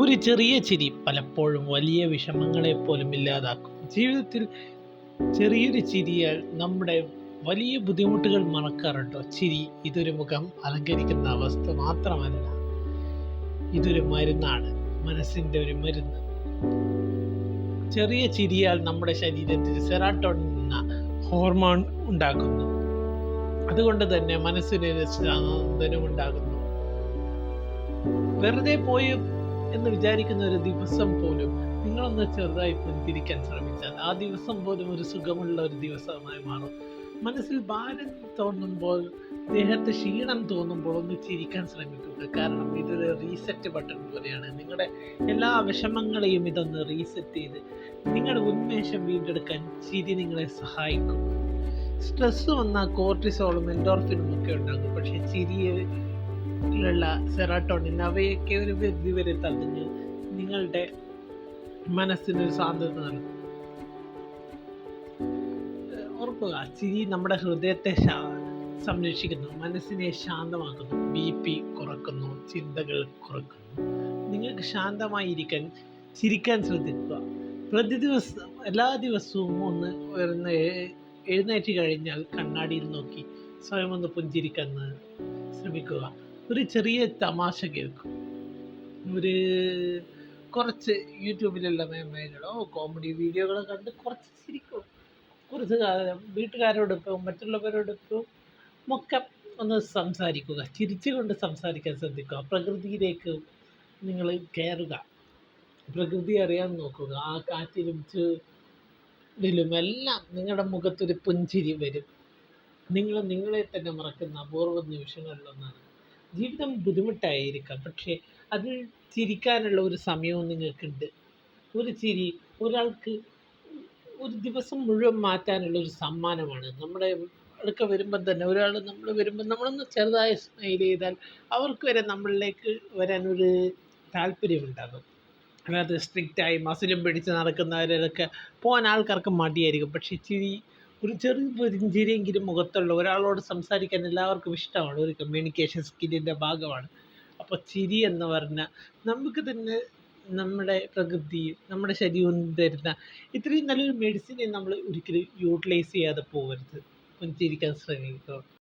ഒരു ചെറിയ ചിരി പലപ്പോഴും വലിയ വിഷമങ്ങളെ പോലും ഇല്ലാതാക്കും. ജീവിതത്തിൽ ചെറിയൊരു ചിരിയാൽ നമ്മുടെ വലിയ ബുദ്ധിമുട്ടുകൾ മറക്കാറുണ്ടോ? ചിരി ഇതൊരു മുഖം അലങ്കരിക്കുന്ന അവസ്ഥ മാത്രമല്ല ഇതൊരു മരുന്നാണ് മനസ്സിന്റെ ഒരു മരുന്ന്. ചെറിയ ചിരിയാൽ നമ്മുടെ ശരീരത്തിൽ സെറാട്ടോണിൻ എന്ന ഹോർമോൺ ഉണ്ടാക്കുന്നു. അതുകൊണ്ട് തന്നെ മനസ്സിന് ഉണ്ടാകുന്നു വെറുതെ പോയി എന്ന് വിചാരിക്കുന്ന ഒരു ദിവസം പോലും നിങ്ങളൊന്ന് ചെറുതായി പുഞ്ചിരിക്കാൻ ശ്രമിച്ചാൽ ആ ദിവസം പോലും ഒരു സുഖമുള്ള ഒരു ദിവസമായി മാറും. മനസ്സിൽ ഭാരം തോന്നുമ്പോൾ ദേഹത്ത് ക്ഷീണം തോന്നുമ്പോൾ ഒന്ന് ചിരിക്കാൻ ശ്രമിക്കുക. കാരണം ഇതൊരു റീസെറ്റ് ബട്ടൺ പോലെയാണ്. നിങ്ങളുടെ എല്ലാ വിഷമങ്ങളെയും ഇതൊന്ന് റീസെറ്റ് ചെയ്ത് നിങ്ങളുടെ ഉന്മേഷം വീണ്ടെടുക്കാൻ ചിരി നിങ്ങളെ സഹായിക്കും. സ്ട്രെസ് വന്നാൽ കോർട്ടിസോളും എൻഡോർഫിനും ഒക്കെ ഉണ്ടാകും. പക്ഷേ ചിരിയിലുള്ള സെറാട്ടോണിൻ അവയൊക്കെ ഒരു പരിധി വരെ തടഞ്ഞ് നിങ്ങളുടെ മനസ്സിനൊരു സാധ്യത നൽകും. ഓർക്കുക ചിരി നമ്മുടെ ഹൃദയത്തെ സംരക്ഷിക്കുന്നു മനസ്സിനെ ശാന്തമാക്കുന്നു ബി പി കുറക്കുന്നു ചിന്തകൾ കുറക്കുന്നു. നിങ്ങൾക്ക് ശാന്തമായിരിക്കാൻ ചിരിക്കാൻ ശ്രദ്ധിക്കുക. പ്രതി ദിവസം എല്ലാ ദിവസവും ഒന്ന് ഉയർന്ന് എഴുന്നേറ്റ് കഴിഞ്ഞാൽ കണ്ണാടിയിൽ നോക്കി സ്വയം ഒന്ന് പുഞ്ചിരിക്കാൻ ശ്രമിക്കുക. ഒരു ചെറിയ തമാശ കേൾക്കും. ഒരു കുറച്ച് യൂട്യൂബിലുള്ള മേമകളോ കോമഡി വീഡിയോകളോ കണ്ട് കുറച്ച് ചിരിക്കും. കുറച്ച് കാലം വീട്ടുകാരോടൊപ്പം മറ്റുള്ളവരോടൊപ്പം ഒക്കെ ഒന്ന് സംസാരിക്കുക. ചിരിച്ചുകൊണ്ട് സംസാരിക്കാൻ ശ്രദ്ധിക്കുക. പ്രകൃതിയിലേക്ക് നിങ്ങൾ കയറുക. പ്രകൃതി അറിയാൻ നോക്കുക. ആ കാറ്റിലും ചൂടിലും എല്ലാം നിങ്ങളുടെ മുഖത്തൊരു പുഞ്ചിരി വരും. നിങ്ങൾ നിങ്ങളെ തന്നെ മറക്കുന്ന അപൂർവ നിമിഷങ്ങളിലൊന്നാണ്. ജീവിതം ബുദ്ധിമുട്ടായിരിക്കാം. പക്ഷേ അതിൽ ചിരിക്കാനുള്ള ഒരു സമയവും നിങ്ങൾക്കുണ്ട്. ഒരു ചിരി ഒരാൾക്ക് ഒരു ദിവസം മുഴുവൻ മാറ്റാനുള്ള ഒരു സമ്മാനമാണ്. നമ്മുടെ അടുക്ക വരുമ്പം തന്നെ ഒരാൾ നമ്മൾ വരുമ്പോൾ നമ്മളൊന്ന് ചെറുതായ സ്മൈൽ ചെയ്താൽ അവർക്ക് വരെ നമ്മളിലേക്ക് വരാൻ ഒരു താല്പര്യമുണ്ടാകും. അല്ലാതെ സ്ട്രിക്റ്റായി മസിലും പിടിച്ച് നടക്കുന്നവരൊക്കെ പോകാൻ ആൾക്കാർക്ക് മടിയായിരിക്കും. പക്ഷേ ചിരി ഒരു ചെറിയ പുഞ്ചിരിയെങ്കിലും മുഖത്തുള്ള ഒരാളോട് സംസാരിക്കാൻ എല്ലാവർക്കും ഇഷ്ടമാണ്. ഒരു കമ്മ്യൂണിക്കേഷൻ സ്കില്ലിന്റെ ഭാഗമാണ്. അപ്പോൾ ചിരി എന്ന് പറഞ്ഞാൽ നമുക്ക് തന്നെ നമ്മുടെ പ്രകൃതി നമ്മുടെ ശരീരം തരുന്ന ഇത്രയും നല്ലൊരു മെഡിസിനെ നമ്മൾ ഒരിക്കലും യൂട്ടിലൈസ് ചെയ്യാതെ പോകരുത്. പുഞ്ചിരിക്കാൻ ശ്രമിക്കുക.